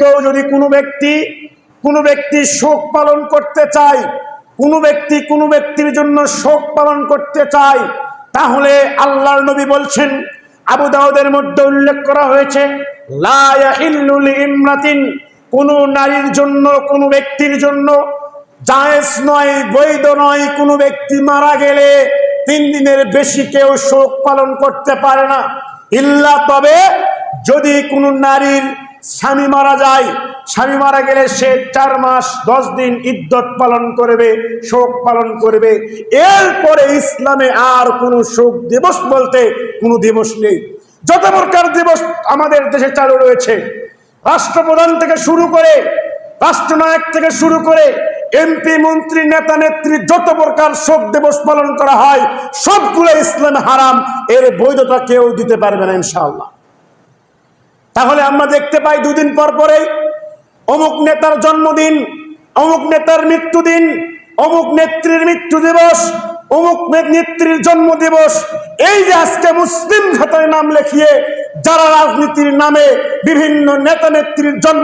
কেউ যদি কোনো ব্যক্তি কোনো ব্যক্তি শোক পালন করতে চায়, কোনো ব্যক্তি কোনো ব্যক্তির জন্য শোক পালন করতে চায়, তাহলে আল্লাহর নবী বলছেন, আবু দাউদের মধ্যে উল্লেখ করা হয়েছে লিইমরাতিন কোনো নারীর জন্য, কোনো ব্যক্তির জন্য জায়েজ নয়, বৈধ নয়, কোনো ব্যক্তি মারা গেলে তিন দিনের বেশি কেউ শোক পালন করতে পারে না। ইল্লা তবে যদি কোনো নারীর স্বামী মারা যায়, স্বামী মারা গেলে সে চার মাস, দশ দিন ইদ্যত পালন করবে, শোক পালন করবে। এরপরে ইসলামে আর কোনো শোক দিবস বলতে কোনো দিবস নেই। যত প্রকার দিবস আমাদের দেশে চালু রয়েছে, রাষ্ট্রপ্রধান থেকে শুরু করে, রাষ্ট্রনায়ক থেকে শুরু করে, এমপি, মন্ত্রী, নেতা, নেত্রী, যত প্রকার শোক দিবস পালন করা হয়, সবগুলো ইসলামে হারাম, এর বৈধতা কেউ দিতে পারবে না ইনশাআল্লাহ। তাহলে আমরা দেখতে পাই দুদিন পর পরেই অমুক নেতার জন্মদিন, অমুক নেতার মৃত্যুদিন, অমুক নেত্রীর মৃত্যু দিবস, অমুক নেত্রীর জন্ম দিবস। এই যে আজকে মুসলিম খাতায় নাম লেখিয়ে যারা রাজনীতির নামে বিভিন্ন নেতা নেত্রীর জন্ম